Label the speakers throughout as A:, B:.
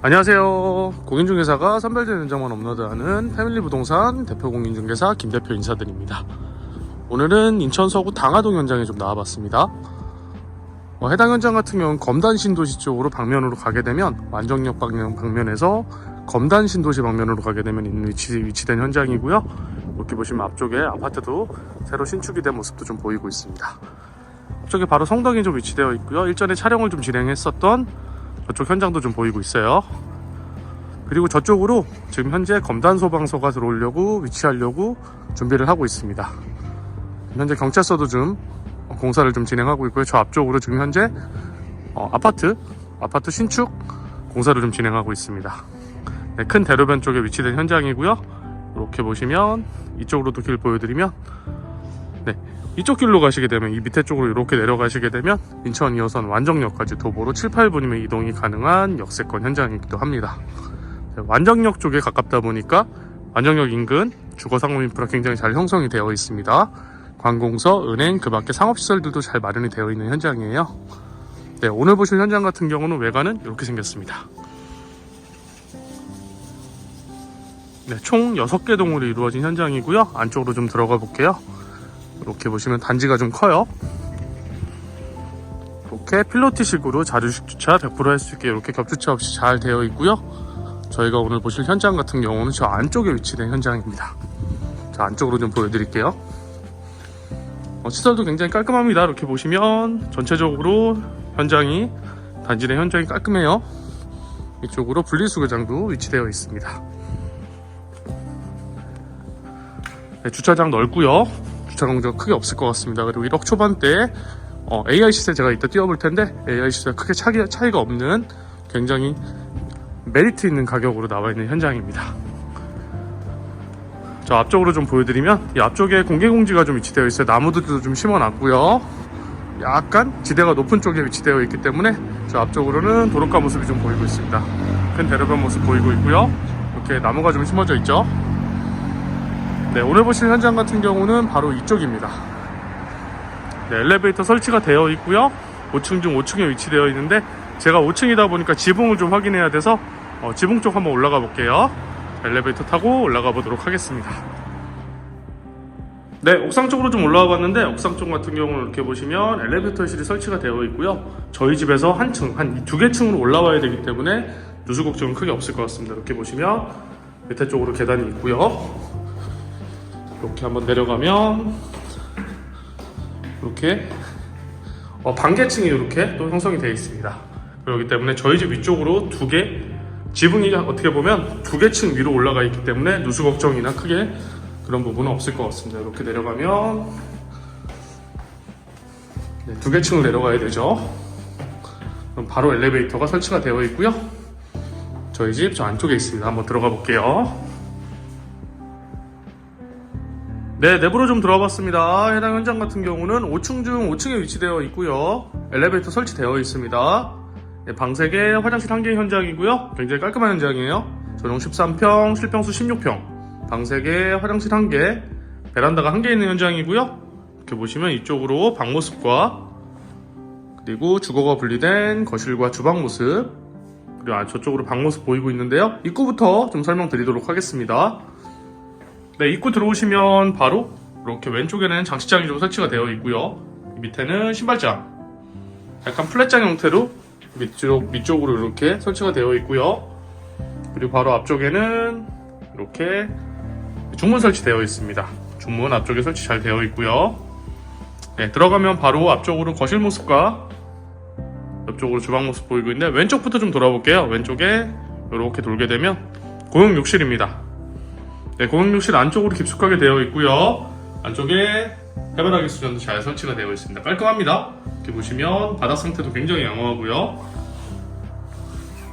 A: 안녕하세요. 공인중개사가 선별된 현장만 업로드하는 패밀리 부동산 대표 공인중개사 김 대표 인사드립니다. 오늘은 인천 서구 당하동 현장에 좀 나와봤습니다. 어, 해당 현장 같은 경우는 검단 신도시 쪽으로 방면으로 가게 되면 완정역 방면, 방면에서 검단 신도시 방면으로 가게 되면 있는 위치, 위치된 현장이고요. 이렇게 보시면 앞쪽에 아파트도 새로 신축이 된 모습도 좀 보이고 있습니다. 앞쪽에 바로 성당이 좀 위치되어 있고요. 일전에 촬영을 좀 진행했었던 저쪽 현장도 좀 보이고 있어요. 그리고 저쪽으로 지금 현재 검단 소방서가 들어오려고 위치하려고 준비를 하고 있습니다. 현재 경찰서도 좀 공사를 좀 진행하고 있고요. 저 앞쪽으로 지금 현재 어, 아파트 아파트 신축 공사를 좀 진행하고 있습니다. 네, 큰 대로변 쪽에 위치된 현장이고요. 이렇게 보시면 이쪽으로도 길 보여드리면 네, 이쪽 길로 가시게 되면 이 밑에 쪽으로 이렇게 내려가시게 되면 인천 2호선 완정역까지 도보로 7, 8분이면 이동이 가능한 역세권 현장이기도 합니다. 네, 완정역 쪽에 가깝다 보니까 완정역 인근 주거 상업 인프라 굉장히 잘 형성이 되어 있습니다. 관공서, 은행, 그 밖에 상업시설들도 잘 마련이 되어 있는 현장이에요. 네, 오늘 보실 현장 같은 경우는 외관은 이렇게 생겼습니다. 네, 총 6개 동으로 이루어진 현장이고요. 안쪽으로 좀 들어가 볼게요. 이렇게 보시면 단지가 좀 커요. 이렇게 필로티식으로 자주식 주차 100%할 수 있게 이렇게 겹주차 없이 잘 되어 있고요. 저희가 오늘 보실 현장 같은 경우는 저 안쪽에 위치된 현장입니다. 자, 안쪽으로 좀 보여드릴게요. 어, 시설도 굉장히 깔끔합니다. 이렇게 보시면 전체적으로 현장이 단지 내 현장이 깔끔해요. 이쪽으로 분리수거장도 위치되어 있습니다. 네, 주차장 넓고요. 주차 공간 크게 없을 것 같습니다. 그리고 1억 초반대 어, AI 시세 제가 이따 띄워볼 텐데 AI 시세 크게 차이, 차이가 없는 굉장히 메리트 있는 가격으로 나와 있는 현장입니다. 저 앞쪽으로 좀 보여드리면 이 앞쪽에 공개공지가 좀 위치되어 있어요. 나무들도 좀 심어놨고요. 약간 지대가 높은 쪽에 위치되어 있기 때문에 저 앞쪽으로는 도로가 모습이 좀 보이고 있습니다. 큰 대로변 모습 보이고 있고요. 이렇게 나무가 좀 심어져 있죠. 네, 오늘 보실 현장 같은 경우는 바로 이쪽입니다. 네, 엘리베이터 설치가 되어 있고요. 5층 중 5층에 위치되어 있는데 제가 5층이다 보니까 지붕을 좀 확인해야 돼서 어, 지붕 쪽 한번 올라가 볼게요. 엘리베이터 타고 올라가 보도록 하겠습니다. 네, 옥상 쪽으로 좀 올라와 봤는데 옥상 쪽 같은 경우는 이렇게 보시면 엘리베이터실이 설치가 되어 있고요. 저희 집에서 한 층, 한 두 개 층으로 올라와야 되기 때문에 누수 걱정은 크게 없을 것 같습니다. 이렇게 보시면 밑에 쪽으로 계단이 있고요. 이렇게 한번 내려가면 이렇게 어, 반개층이 이렇게 또 형성이 되어 있습니다. 그렇기 때문에 저희 집 위쪽으로 두 개, 지붕이 어떻게 보면 두 개 층 위로 올라가 있기 때문에 누수 걱정이나 크게 그런 부분은 없을 것 같습니다. 이렇게 내려가면 네, 두 개 층을 내려가야 되죠. 그럼 바로 엘리베이터가 설치가 되어 있고요. 저희 집 저 안쪽에 있습니다. 한번 들어가 볼게요. 네, 내부로 좀 들어와 봤습니다. 해당 현장 같은 경우는 5층 중 5층에 위치되어 있고요. 엘리베이터 설치되어 있습니다. 네, 방 3개, 화장실 1개 현장이고요. 굉장히 깔끔한 현장이에요. 전용 13평, 실평수 16평. 방 3개, 화장실 1개, 베란다가 1개 있는 현장이고요. 이렇게 보시면 이쪽으로 방 모습과 그리고 주거가 분리된 거실과 주방 모습 그리고 아, 저쪽으로 방 모습 보이고 있는데요. 입구부터 좀 설명드리도록 하겠습니다. 네, 입구 들어오시면 바로 이렇게 왼쪽에는 장식장이 좀 설치가 되어 있고요. 밑에는 신발장. 약간 플랫장 형태로 밑쪽, 밑쪽으로 이렇게 설치가 되어 있고요. 그리고 바로 앞쪽에는 이렇게 중문 설치되어 있습니다. 중문 앞쪽에 설치 잘 되어 있고요. 네, 들어가면 바로 앞쪽으로 거실 모습과 옆쪽으로 주방 모습 보이고 있는데 왼쪽부터 좀 돌아볼게요. 왼쪽에 이렇게 돌게 되면 공용 욕실입니다. 네, 공용욕실 안쪽으로 깊숙하게 되어 있고요. 안쪽에 해바라기 수전도 잘 설치가 되어 있습니다. 깔끔합니다. 이렇게 보시면 바닥 상태도 굉장히 양호하고요.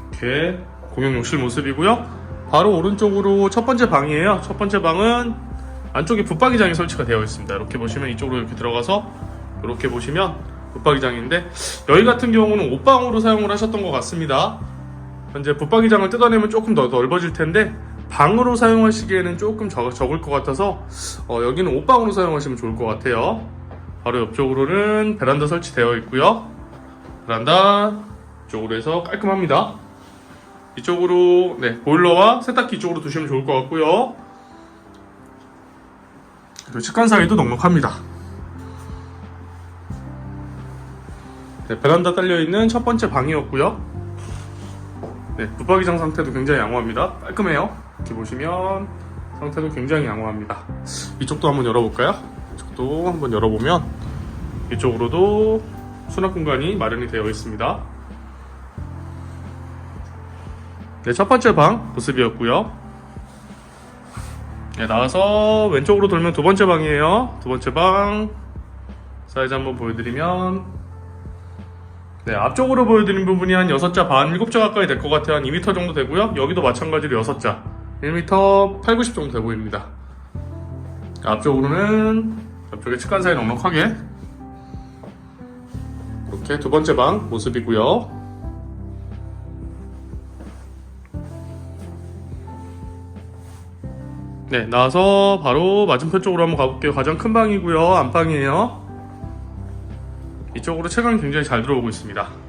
A: 이렇게 공용욕실 모습이고요. 바로 오른쪽으로 첫 번째 방이에요. 첫 번째 방은 안쪽에 붙박이장이 설치가 되어 있습니다. 이렇게 보시면 이쪽으로 이렇게 들어가서 이렇게 보시면 붙박이장인데 여기 같은 경우는 옷방으로 사용을 하셨던 것 같습니다. 현재 붙박이장을 뜯어내면 조금 더 넓어질 텐데 방으로 사용하시기에는 조금 적, 적을 것 같아서 어, 여기는 옷방으로 사용하시면 좋을 것 같아요. 바로 옆쪽으로는 베란다 설치되어 있고요. 베란다 쪽으로 해서 깔끔합니다. 이쪽으로 네 보일러와 세탁기 이쪽으로 두시면 좋을 것 같고요. 그리고 측간 사이도 넉넉합니다. 네, 베란다 딸려 있는 첫 번째 방이었고요. 네, 붙박이장 상태도 굉장히 양호합니다. 깔끔해요. 이렇게 보시면 상태도 굉장히 양호합니다. 이쪽도 한번 열어볼까요? 이쪽도 한번 열어보면 이쪽으로도 수납 공간이 마련이 되어 있습니다. 네, 첫 번째 방 모습이었고요. 네, 나와서 왼쪽으로 돌면 두 번째 방이에요. 두 번째 방 사이즈 한번 보여드리면 네, 앞쪽으로 보여드린 부분이 한 6자 반, 7자 가까이 될 것 같아요. 한 2m 정도 되고요. 여기도 마찬가지로 6자. 1m 8, 90 정도 돼 보입니다. 앞쪽으로는 앞쪽에 측간 사이 넉넉하게 이렇게 두 번째 방 모습이고요. 네, 나와서 바로 맞은편 쪽으로 한번 가볼게요. 가장 큰 방이고요. 안방이에요. 이쪽으로 채광이 굉장히 잘 들어오고 있습니다.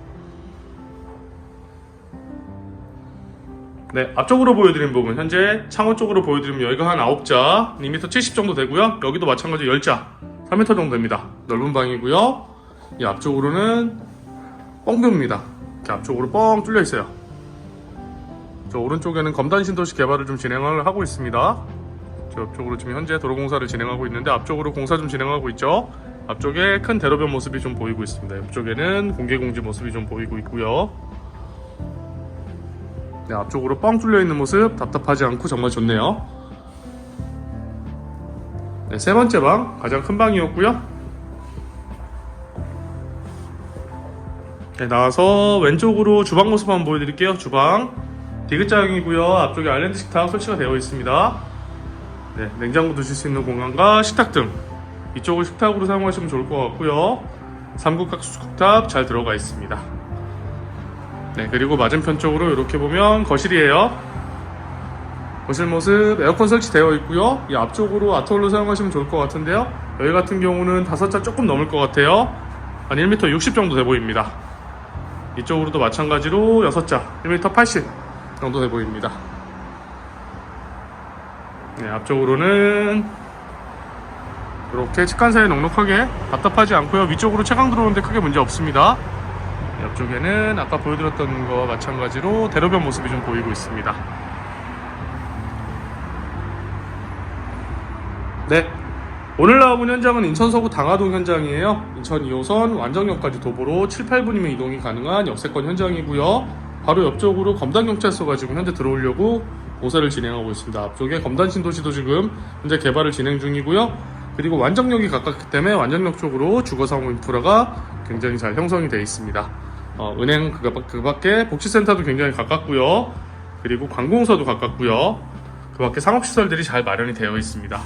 A: 네, 앞쪽으로 보여드린 부분 현재 창호 쪽으로 보여드리면 여기가 한 9자 2m 70 정도 되고요. 여기도 마찬가지로 10자 3m 정도 됩니다. 넓은 방이고요. 이 앞쪽으로는 뻥뷰입니다. 이렇게 앞쪽으로 뻥 뚫려 있어요. 저 오른쪽에는 검단 신도시 개발을 좀 진행을 하고 있습니다. 저 옆쪽으로 지금 현재 도로공사를 진행하고 있는데 앞쪽으로 공사 좀 진행하고 있죠. 앞쪽에 큰 대로변 모습이 좀 보이고 있습니다. 옆쪽에는 공개공지 모습이 좀 보이고 있고요. 네, 앞쪽으로 뻥 뚫려 있는 모습 답답하지 않고 정말 좋네요. 네, 세 번째 방 가장 큰 방이었고요. 네, 나와서 왼쪽으로 주방 모습 한번 보여드릴게요. 주방 디귿자형이고요. 앞쪽에 아일랜드 식탁 설치가 되어 있습니다. 네, 냉장고 두실 수 있는 공간과 식탁 등 이쪽을 식탁으로 사용하시면 좋을 것 같고요. 삼국각수 국탑 잘 들어가 있습니다. 네, 그리고 맞은편 쪽으로 이렇게 보면 거실이에요. 거실 모습 에어컨 설치되어 있고요. 이 앞쪽으로 아트홀로 사용하시면 좋을 것 같은데요. 여기 같은 경우는 다섯 자 조금 넘을 것 같아요. 한 1m 60 정도 돼 보입니다. 이쪽으로도 마찬가지로 6자 1m 80 정도 돼 보입니다. 네, 앞쪽으로는 이렇게 측간 사이 넉넉하게 답답하지 않고요. 위쪽으로 채광 들어오는데 크게 문제 없습니다. 옆쪽에는 아까 보여드렸던 거와 마찬가지로 대로변 모습이 좀 보이고 있습니다. 네. 오늘 나와본 현장은 인천 서구 당하동 현장이에요. 인천 2호선 완정역까지 도보로 7, 8분이면 이동이 가능한 역세권 현장이고요. 바로 옆쪽으로 검단경찰서 가 지금 현재 들어오려고 공사를 진행하고 있습니다. 앞쪽에 검단 신도시도 지금 현재 개발을 진행 중이고요. 그리고 완정역이 가깝기 때문에 완정역 쪽으로 주거상호 인프라가 굉장히 잘 형성이 되어 있습니다. 어, 은행 그, 밖- 그 밖에 복지센터도 굉장히 가깝고요. 그리고 관공서도 가깝고요. 그 밖에 상업시설들이 잘 마련이 되어 있습니다.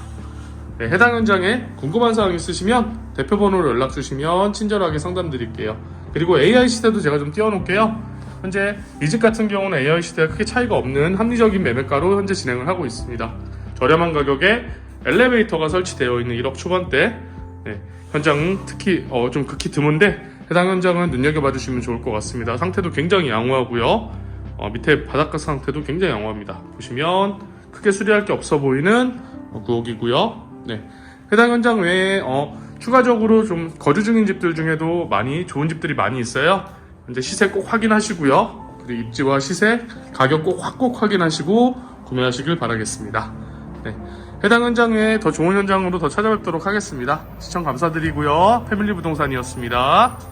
A: 네, 해당 현장에 궁금한 사항 있으시면 대표 번호로 연락 주시면 친절하게 상담 드릴게요. 그리고 AI 시대도 제가 좀 띄워놓을게요. 현재 이집 같은 경우는 AI 시대와 크게 차이가 없는 합리적인 매매가로 현재 진행을 하고 있습니다. 저렴한 가격에 엘리베이터가 설치되어 있는 1억 초반대 네, 현장 특히 어, 좀 극히 드문데 해당 현장은 눈여겨봐 주시면 좋을 것 같습니다. 상태도 굉장히 양호하고요. 어, 밑에 바닷가 상태도 굉장히 양호합니다. 보시면 크게 수리할 게 없어 보이는 어, 구옥이고요. 네. 해당 현장 외에 어, 추가적으로 좀 거주 중인 집들 중에도 많이 좋은 집들이 많이 있어요. 현재 시세 꼭 확인하시고요. 그리고 입지와 시세, 가격 꼭 확꼭 확인하시고 구매하시길 바라겠습니다. 네. 해당 현장 외에 더 좋은 현장으로 더 찾아뵙도록 하겠습니다. 시청 감사드리고요. 패밀리 부동산이었습니다.